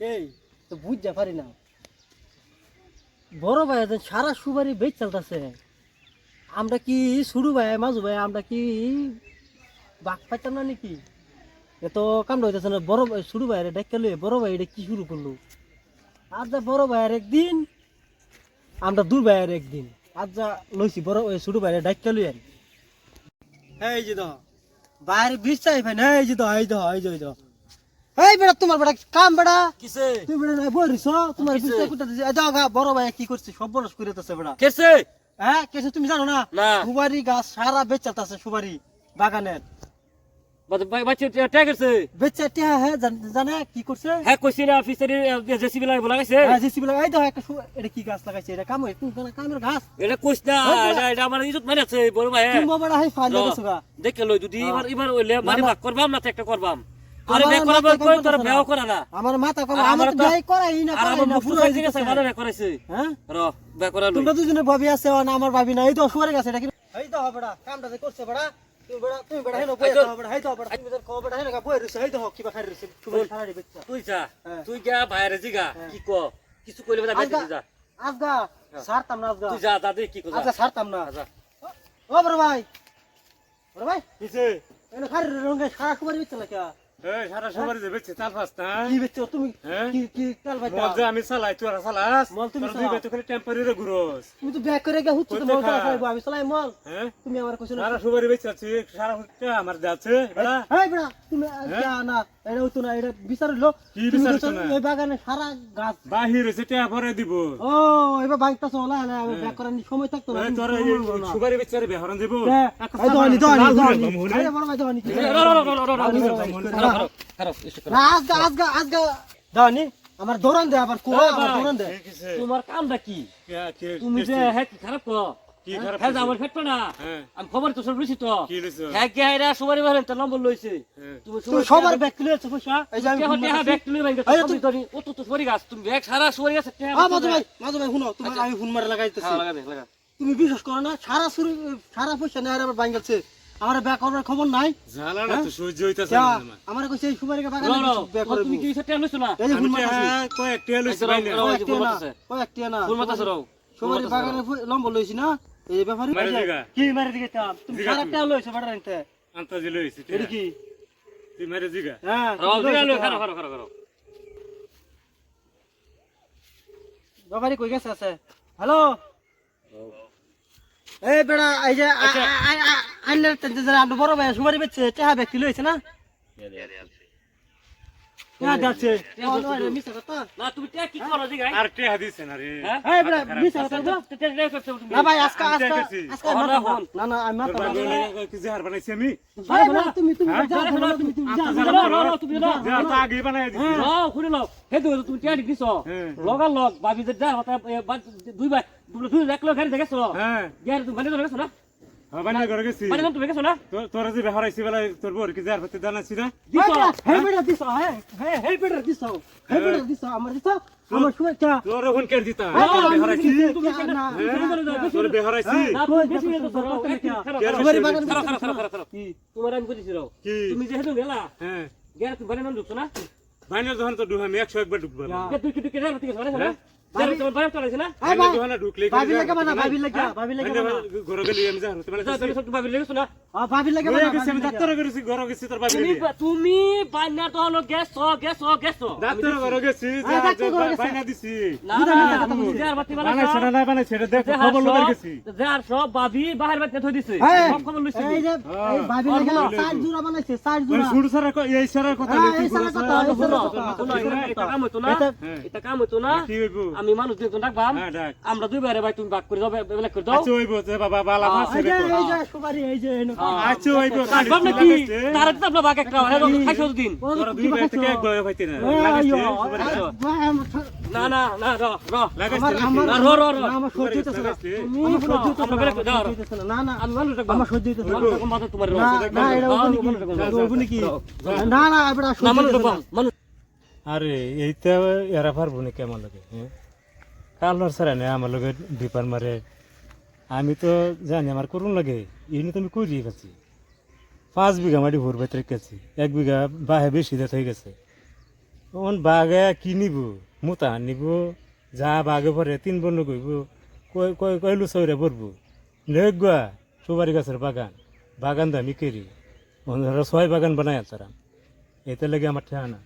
এই, তো বুঝতে পারি না। বড় ভাই সারা সুবারি বেচ চলতেছে। আমরা কি শুরু ভাই মাজু ভাই, আমরা কি বাঘ পাইতাম না নাকি? এ তো কামড় হইতেছে না, বড় ভাই, শুরু ভাইয়ের ডেকে লয়ে বড় ভাই এটা কি শুরু করল? আজ যা বড় ভাইয়ের একদিন, আমরা দূর ভাইয়ের একদিন আজ যা লইছি বড় ওই শুরু ভাইয়ের ডাক্কা লই আনি এই যে দাও বাইরে বিষ চাই ভাই না এই যে দাও এই দাও এই যে এই বেটা তোমার বেটা কাম বেটা। কিসে? বেটা নাই বইরিস তোমার দাও গা বড় ভাই কি করছে সব বলস বেটা। কেসে? হ্যাঁ কেসে তুমি জানো না? না। সুপারি গাছ সারা বেচাতাছে সুপারি বাগানের হ্যাঁ জান- কি করছে? হ্যাঁ কইছি না জেসিবি হ্যাঁ জেসিবি লাগাই। দাও একটা এটা কি গাছ লাগাইছে? এটা কাম কোন কোন কামের গাছ এটা কইছ না হ্যাঁ, এটা এটা আমার ইজ্জত মারি আছে বড় ভাই তুমি বেটা হাই ফাইল র। দেখে লই যদি এবার এবার ওইলে মারি না, না। ভাগ করবাম না তো একটা করবাম? আরে বে করাবো মাথায় কই তোর বেও না। না? আমার মাথা কম আমার তো তো- করাই না আর আমার পুরো হয়ে গেছে মানে বে করাইছে। হ্যাঁ? র বে করা তোমরা দুজনে ভাবি আছে না আমার ভাবি না এই তো শুয়ারে গেছে এটা কি এই তো বড়া কামটা যে করছে বড়া। তুমি বড়া তুমি বড়া হেনো বই তো- দাও বড়া। তো বড়া তুমি কো বড়া হেনো বই রইছে। এই তো কিবা খাই রইছে। তুমি সারা বেচ্চা তুই যা হ্যাঁ। তুই গা বাইরে জিগা হ্যাঁ। কি কো কিছু কইলে বেটা বেঁচে যা আজগা সারতাম না আজগা। তুই যা দাদি কি কো আজগা সারতাম না। যা ও বড় ভাই। বড় ভাই। কিসে? এনে খাই রঙে সারা কুমারি লাগা এই সারা সবার যে বেচে তার পাস না কি বেচ্চা তুমি হ্যাঁ? কি কি কাল ভাই মল যে আমি চালাই তুই আর চালাস মল তুমি তোর দুই খালি টেম্পোরারি ঘুরোস তুমি তো ব্যাক করে গিয়ে হুচ্ছ তো মল চালাইবো আমি চালাই মল হ্যাঁ তুমি আমার কইছো সারা সবার বেচে আছি সারা হচ্ছে আমার যাচ্ছে বেড়া এই বেড়া তুমি না এটা হইতো না এটা বিচারলো কি বিচারছো না? এই বাগানে সারা গাছ বাহির হয়েছে টেয়া ভরে দিব ও এবার বাইকটা চলা না আমি ব্যাক করার সময় থাকতো না তোর। সুগারি বেহরন দিব হ্যাঁ, এই। আরে বড় ভাই। না, আমার দৌড়ান দে আবার কো আমার দৌড়ান দে। তোমার কামটা কি? কে- কে- তুমি যে? হ্যাঁ কি খারাপ কো কি খারাপ হ্যাঁ হ্যাঁ। আমি খবর তো সব লইছি তো। কে এরা সবারই বলেন তো নম্বর লইছে। তুমি তুমি সবার ব্যাগ তুলে আছো পয়সা? এই যে আমি কে ফোন হতে মারতেছি। ব্যাগ তুলে বাইঙ্গা তুমি তো ও তো তো সরি গাছ তুমি ব্যাগ সারা সরি গাছ কে আ, ভাই মাধু ভাই শুনো তোমার আমি ফোন মারা লাগাইতেছি লাগা লাগা তুমি বিশ্বাস করো না সারা সারা পয়সা নেয় আবার বাইঙ্গালছে আমার ব্যাগ করার খবর নাই। জ্বালা না তো সহ্য হইতাছে না আমার। কইছে এই সুপারি র বাগানে র ব্যাগ তুমি কি সেটা লইছো না? এই যে আমি ফোন মারতেছি টেয়া কয়েক টেয়া লইছি ফোন না, মারতেছে। কয়েকটি না। ফুল মাতাছে রাও সবারই বাগানে লম্বা লইছি না? এই ব্যাপারে কি মারি দিকে তুমি দিগা সারা লইছো বাড়া আনতে আন্তাজি লইছি এটা কি? তুই মেরে জিগা হ্যাঁ রাও দিগা লই। খারাপ খারাপ খারাপ খারাপ কই গেছে আছে? হ্যালো? এই বেড়া এই যে আচ্ছা। আইনের তেনতে যারা আমরা বড় ভাই সুপারি বেচছে টাকা ব্যক্তি লইছে না? টাকা যাচ্ছে মিছা কথা। না তুমি কে কি করো দিগা আর টেয়া দিছে না রে। হ্যাঁ? এই মিছা কথা বল। না? ভাই আজকে আজকে আজকে হন, না না আমি মাথা কি জাহার বানাইছি আমি? আরে বেড়া, তুমি তুমি হ্যাঁ? যা তুমি তুমি যা ধরো। র, র, র, তুমি র। জাহার তো আগে বানাই দিছি। নাও শুনি নাও। হে তো তুমি টিয়া দিছ? হ্যাঁ। লগা লগ ভাবি যে দুই ভাই দুই এক লগ গাড়ি দেখেছ? হ্যাঁ। তুমি মানে দেখেছ না? গেছি। মানে তুমি না? তোরা যে বেলা তোর বোর কি দিছ। দিছো, হ্যাঁ, দিছো, দিছো, আমার দিছো, আমার। তোর কেন দিতা? না, না? তোর বেহরাইছি না। তুমি বেশি নিয়ে তো সরো কেন সুপারি বাগানে খারাপ দিছো, খারাপ খারাপ খারাপ কি? তোমার আমি বুঝিছি রাও তুমি যেহেতু গেলা হ্যাঁ গিয়ার তুমি মানে ঢুকছো না? বাইনের দোকান তো ডুহামি একশো একবার ঢুকবো তুই কি তুই কেন ঠিক আছে হ্যাঁ? তুমি হয়ে? গেছি, গেছি বাইনা তো হলো গ্যাস গ্যাস গ্যাস ডাক্তার ঘরে গেছি হ্যাঁ, ডাক্তার ঘরে গেছে। বাইনা দিছি। গেছে সব- গেছি। বাহির থই দিছে। এই, সব খবর লইছি। এই যে, হ্যাঁ। এই ভাবি লাগে, আর চার জোড়া বানাইছে, চার জোড়া। শুরু সারা এই সারা কথা হ্যাঁ, এই সারা কথা, এই শুনো, সারা কথা। শুনো, এটা- এটা কাম হইতো না? এটা- হ্যাঁ। কাম হইতো না? কি হইব। আমি মানুষ দুজন ডাকবাম হ্যাঁ আমরা দুই বাইরে ভাই তুমি বাক করে দাও করে দাও। আচ্ছা হইব বাবা বালা হ্যাঁ, ফাসে এই যে, রে সুপারি, এই যে, আচ্ছা হইব কাটবাম নাকি? তার তো আপনার বাক একটা হ্যাঁ খাইছো দিন দুই থেকে এক বয় হইতে না এই, লাগাইছে আইয়ো, সুপারি। আই, খাও। ভাই, আমার না না না র র। লাগাইছে আমার- নাকি? আমার- না, র, র, র। আমার সহ্য হইতেছে না। লাগাইছে? তুমি আমার শুনো, সহ্য হইতেছে না, বেলেগ আমার দাও সহ্য হইতেছে না। না, না, আমি মানুষ ডাকবাম আমার সহ্য হইতেছে না। মানুষ তোমার না, না, এটা ওখানে কি? না। না, না, মানুষ ডাকবাম মানুষ আরে এইটা এরা পারব নাকি আমার লাগে হ্যাঁ? কালর সারা নেই আমার লগে ডিপার মারে। আমি তো জানি আমার করুন লাগে এমনি তো আমি করি গেছি। পাঁচ বিঘা মাটি ভোর ভেতরে গেছি, এক বিঘা বাহে বেশি দেত হয়ে গেছে। ওন বাঘে কি নিব, মুতা নিব, যা বাগে পরে তিন বন্ধ কয় কয় কয়লু চৌরে পড়ব নেগুয়া সুপারি গাছের বাগান বাগান দামি কেরি ওনারা ছয় বাগান বানায় তারা এতে লাগে আমার ঠিকানা।